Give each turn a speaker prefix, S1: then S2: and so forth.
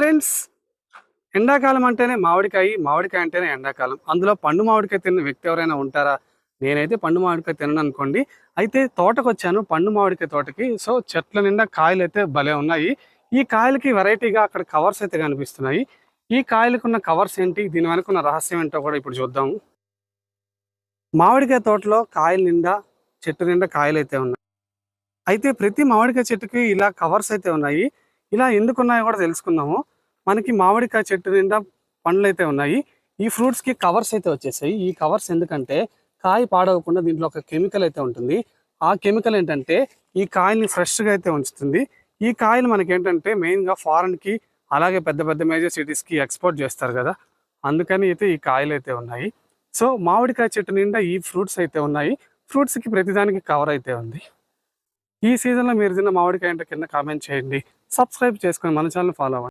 S1: Friends ఎండాకాలం అంటేనే మామిడికాయ మామిడికాయ అంటేనే ఎండాకాలం. అందులో పండు మామిడికాయ తిన్న వ్యక్తి ఎవరైనా ఉంటారా? నేనైతే పండు మామిడికాయ తినను అనుకోండి. అయితే తోటకు వచ్చాను పండు మామిడికాయ తోటకి. సో చెట్ల నిండా కాయలు అయితే భలే ఉన్నాయి. ఈ కాయలకి వెరైటీగా అక్కడ కవర్స్ అయితే కనిపిస్తున్నాయి. ఈ కాయలకు ఉన్న కవర్స్ ఏంటి? దీని వెనక ఉన్న రహస్యం ఏంటో కూడా ఇప్పుడు చూద్దాము మామిడికాయ తోటలో కాయల నిండా చెట్టు నిండా కాయలు అయితే ఉన్నాయి. అయితే ప్రతి మామిడికాయ చెట్టుకి ఇలా కవర్స్ అయితే ఉన్నాయి. ఇలా ఎందుకున్నాయో కూడా తెలుసుకుందాము. మనకి మామిడికాయ చెట్టు నిండా పండ్లు అయితే ఉన్నాయి. ఈ ఫ్రూట్స్కి కవర్స్ అయితే వచ్చేసాయి. ఈ కవర్స్ ఎందుకంటే కాయ పాడవకుండా దీంట్లో ఒక కెమికల్ అయితే ఉంటుంది. ఆ కెమికల్ ఏంటంటే ఈ కాయల్ని ఫ్రెష్గా అయితే ఉంచుతుంది. ఈ కాయలు మనకి ఏంటంటే మెయిన్గా ఫారెన్కి అలాగే పెద్ద పెద్ద మేజర్ సిటీస్కి ఎక్స్పోర్ట్ చేస్తారు కదా. అందుకని అయితే ఈ కాయలు అయితే ఉన్నాయి. సో మామిడికాయ చెట్టు నిండా ఈ ఫ్రూట్స్ అయితే ఉన్నాయి. ఫ్రూట్స్కి ప్రతిదానికి కవర్ అయితే ఉంది. ఈ సీజన్లో మీరు తిన్న మామిడికాయ అంటే కింద కామెంట్ చేయండి. సబ్స్క్రైబ్ చేసుకొని మన ఛానల్ ఫాలో అవ్వండి.